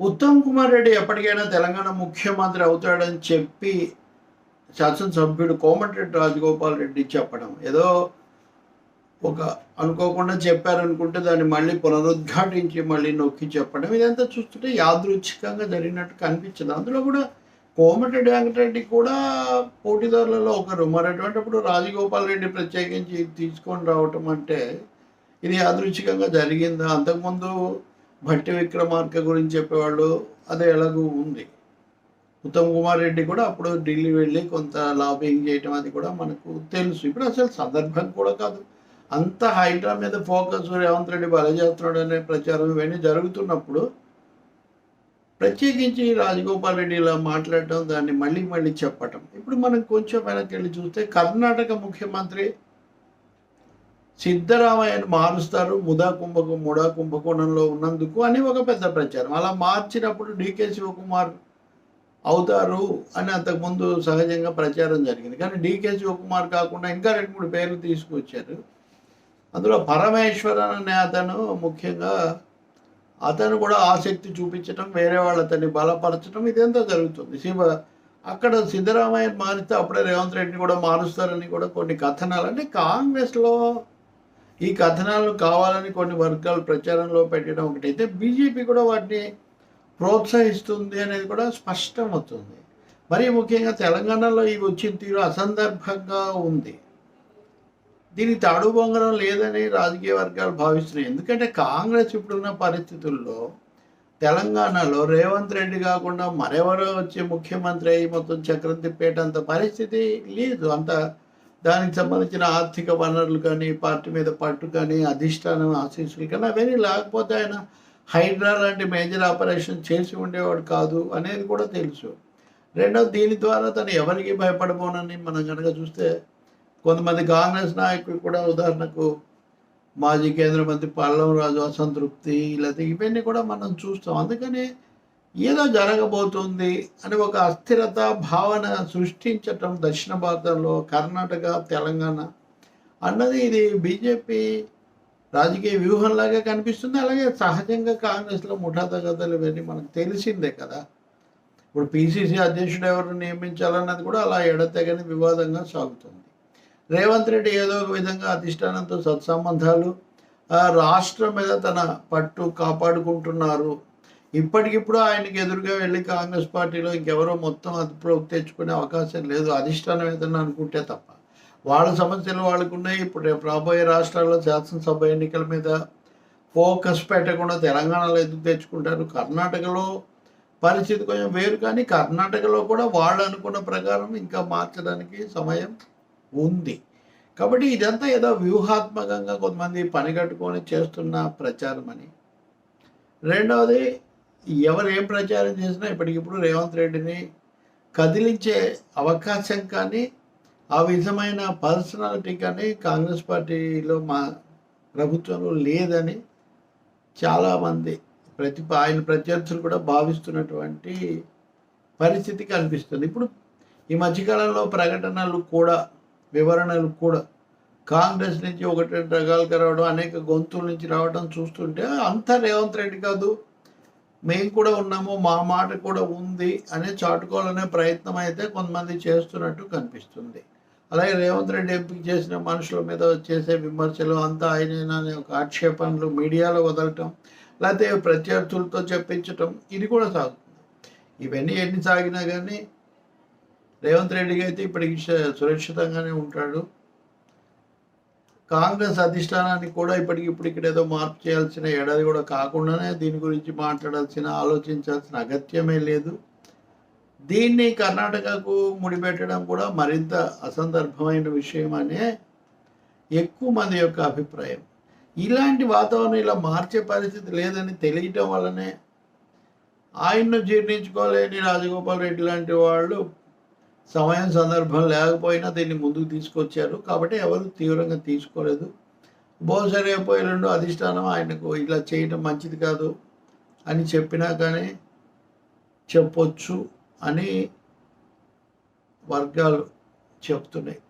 ఉత్తమ్ కుమార్ రెడ్డి ఎప్పటికైనా తెలంగాణ ముఖ్యమంత్రి అవుతాడని చెప్పి శాసనసభ్యుడు కోమటిరెడ్డి రాజగోపాల్ రెడ్డి చెప్పడం. ఏదో ఒక అనుకోకుండా చెప్పారనుకుంటే దాన్ని మళ్ళీ పునరుద్ఘాటించి మళ్ళీ నొక్కి చెప్పడం. ఇదంతా చూస్తుంటే యాదృచ్ఛికంగా జరిగినట్టు కనిపించదు. అందులో కూడా కోమటిరెడ్డి వెంకటరెడ్డి కూడా పోటీదారులలో ఒకరు. మరి అటువంటిప్పుడు రాజగోపాల్ రెడ్డి ప్రత్యేకించి తీసుకొని రావటం అంటే ఇది యాదృచ్ఛికంగా జరిగిందా? అంతకుముందు భట్టి విక్రమార్క గురించి చెప్పేవాళ్ళు అదే ఎలాగూ ఉంది. ఉత్తమ్ కుమార్ రెడ్డి కూడా అప్పుడు ఢిల్లీ వెళ్ళి కొంత లాబింగ్ చేయటం అది కూడా మనకు తెలుసు. ఇప్పుడు అసలు సందర్భం కూడా కాదు. అంత హైడ్రా మీద ఫోకస్ రేవంత్ రెడ్డి బల చేస్తున్నాడు అనే ప్రచారం ఇవన్నీ జరుగుతున్నప్పుడు ప్రత్యేకించి రాజగోపాల్ రెడ్డి ఇలా మాట్లాడటం దాన్ని మళ్ళీ మళ్ళీ చెప్పటం. ఇప్పుడు మనం కొంచెం వెనక్కి వెళ్ళి చూస్తే కర్ణాటక ముఖ్యమంత్రి సిద్ధరామయ్యను మారుస్తారు ముదా కుంభకం ముడా కుంభకోణంలో ఉన్నందుకు అని ఒక పెద్ద ప్రచారం. అలా మార్చినప్పుడు డికే శివకుమార్ అవుతారు అని అంతకుముందు సహజంగా ప్రచారం జరిగింది. కానీ డికే శివకుమార్ కాకుండా ఇంకా రెండు మూడు పేర్లు తీసుకొచ్చారు. అందులో పరమేశ్వరన్ అనే అతను ముఖ్యంగా అతను కూడా ఆసక్తి చూపించడం వేరే వాళ్ళు అతన్ని బలపరచడం ఇదంతా జరుగుతుంది. శివ అక్కడ సిద్ధరామయ్య మారిస్తే అప్పుడే రేవంత్ రెడ్డిని కూడా మారుస్తారని కూడా కొన్ని కథనాలు. అంటే కాంగ్రెస్లో ఈ కథనాలు కావాలని కొన్ని వర్గాలు ప్రచారంలో పెట్టడం ఒకటైతే బీజేపీ కూడా వాటిని ప్రోత్సహిస్తుంది అనేది కూడా స్పష్టమవుతుంది. మరీ ముఖ్యంగా తెలంగాణలో ఇవి వచ్చిన తీరు అసందర్భంగా ఉంది. దీనికి తాడు బొంగరం లేదని రాజకీయ వర్గాలు భావిస్తున్నాయి. ఎందుకంటే కాంగ్రెస్ ఇప్పుడున్న పరిస్థితుల్లో తెలంగాణలో రేవంత్ రెడ్డి కాకుండా మరెవరో వచ్చి ముఖ్యమంత్రి అయ్యి మొత్తం చక్రం తిప్పేటంత పరిస్థితి లేదు. అంత దానికి సంబంధించిన ఆర్థిక వనరులు కానీ పార్టీ మీద పట్టు కానీ అధిష్టానం ఆశీస్సులు కానీ అవన్నీ లేకపోతే ఆయన హైడ్రా లాంటి మేజర్ ఆపరేషన్ చేసి ఉండేవాడు కాదు అనేది కూడా తెలుసు. రెండవ దీని ద్వారా తను ఎవరికి భయపడబోనని మనం కనుక చూస్తే కొంతమంది కాంగ్రెస్ నాయకులు కూడా ఉదాహరణకు మాజీ కేంద్ర మంత్రి పల్లం రాజు అసంతృప్తి లేకపోతే ఇవన్నీ కూడా మనం చూస్తాం. అందుకని ఏదో జరగబోతుంది అని ఒక అస్థిరత భావన సృష్టించటం దక్షిణ భారతంలో కర్ణాటక తెలంగాణ అన్నది ఇది బీజేపీ రాజకీయ వ్యూహంలాగా కనిపిస్తుంది. అలాగే సహజంగా కాంగ్రెస్లో ముఠాతగతలు ఇవన్నీ మనకు తెలిసిందే కదా. ఇప్పుడు పిసిసి అధ్యక్షుడు ఎవరు నియమించాలన్నది కూడా అలా ఎడతెగని వివాదంగా సాగుతుంది. రేవంత్ రెడ్డి ఏదో ఒక విధంగా అధిష్టానంతో సత్సంబంధాలు ఆ రాష్ట్రం మీద తన పట్టు కాపాడుకుంటున్నారు. ఇప్పటికిప్పుడు ఆయనకి ఎదురుగా వెళ్ళి కాంగ్రెస్ పార్టీలో ఇంకెవరో మొత్తం అదుపులోకి తెచ్చుకునే అవకాశం లేదు. అధిష్టానం ఏదన్నా అనుకుంటే తప్ప. వాళ్ళ సమస్యలు వాళ్ళకు ఉన్నాయి ఇప్పుడు రాబోయే రాష్ట్రాల్లో శాసనసభ ఎన్నికల మీద ఫోకస్ పెట్టకుండా తెలంగాణలో ఎదురు తెచ్చుకుంటారు? కర్ణాటకలో పరిస్థితి కొంచెం వేరు కానీ కర్ణాటకలో కూడా వాళ్ళు అనుకున్న ప్రకారం ఇంకా మార్చడానికి సమయం ఉంది. కాబట్టి ఇదంతా ఏదో వ్యూహాత్మకంగా కొంతమంది పని కట్టుకొని చేస్తున్న ప్రచారం అని. రెండవది ఎవరు ఏం ప్రచారం చేసినా ఇప్పటికిప్పుడు రేవంత్ రెడ్డిని కదిలించే అవకాశం కానీ ఆ విధమైన పర్సనాలిటీ కానీ కాంగ్రెస్ పార్టీలో మా ప్రభుత్వంలో లేదని చాలామంది ప్రతి ఆయన ప్రత్యర్థులు కూడా భావిస్తున్నటువంటి పరిస్థితి కనిపిస్తుంది ఇప్పుడు ఈ మధ్యకాలంలో ప్రకటనలు కూడా వివరణలు కూడా కాంగ్రెస్ నుంచి ఒకటి రెండు రకాలుగా రావడం అనేక గొంతుల నుంచి రావడం చూస్తుంటే అంతా రేవంత్ రెడ్డి కాదు మేము కూడా ఉన్నాము మా మాట కూడా ఉంది అనే చాటుకోవాలనే ప్రయత్నం అయితే కొంతమంది చేస్తున్నట్టు కనిపిస్తుంది. అలాగే రేవంత్ రెడ్డి ఎంపిక చేసిన మనుషుల మీద చేసే విమర్శలు అంతా ఆయన ఒక ఆక్షేపణలు మీడియాలో వదలటం లేకపోతే ప్రత్యర్థులతో చెప్పించటం ఇది కూడా సాగుతుంది. ఇవన్నీ ఎన్ని సాగినా కానీ రేవంత్ రెడ్డికి అయితే ఇప్పటికి సురక్షితంగానే ఉంటాడు. కాంగ్రెస్ అధిష్టానానికి కూడా ఇప్పటికి ఇప్పుడు ఇక్కడ ఏదో మార్పు చేయాల్సిన ఏడాది కూడా కాకుండానే దీని గురించి మాట్లాడాల్సిన ఆలోచించాల్సిన అగత్యమే లేదు. దీన్ని కర్ణాటకకు ముడిపెట్టడం కూడా మరింత అసందర్భమైన విషయం అనే ఎక్కువ మంది యొక్క అభిప్రాయం. ఇలాంటి వాతావరణం ఇలా మార్చే పరిస్థితి లేదని తెలియటం వల్లనే ఆయన్ను జీర్ణించుకోలేని రాజగోపాల్ రెడ్డి లాంటి వాళ్ళు సమయం సందర్భం లేకపోయినా దీన్ని ముందుకు తీసుకొచ్చారు. కాబట్టి ఎవరు తీవ్రంగా తీసుకోలేదు. బహుశా రేపు ఎల్లుండి అధిష్టానం ఆయనకు ఇలా చేయటం మంచిది కాదు అని చెప్పినా కానీ చెప్పొచ్చు అని వర్గాలు చెప్తున్నాయి.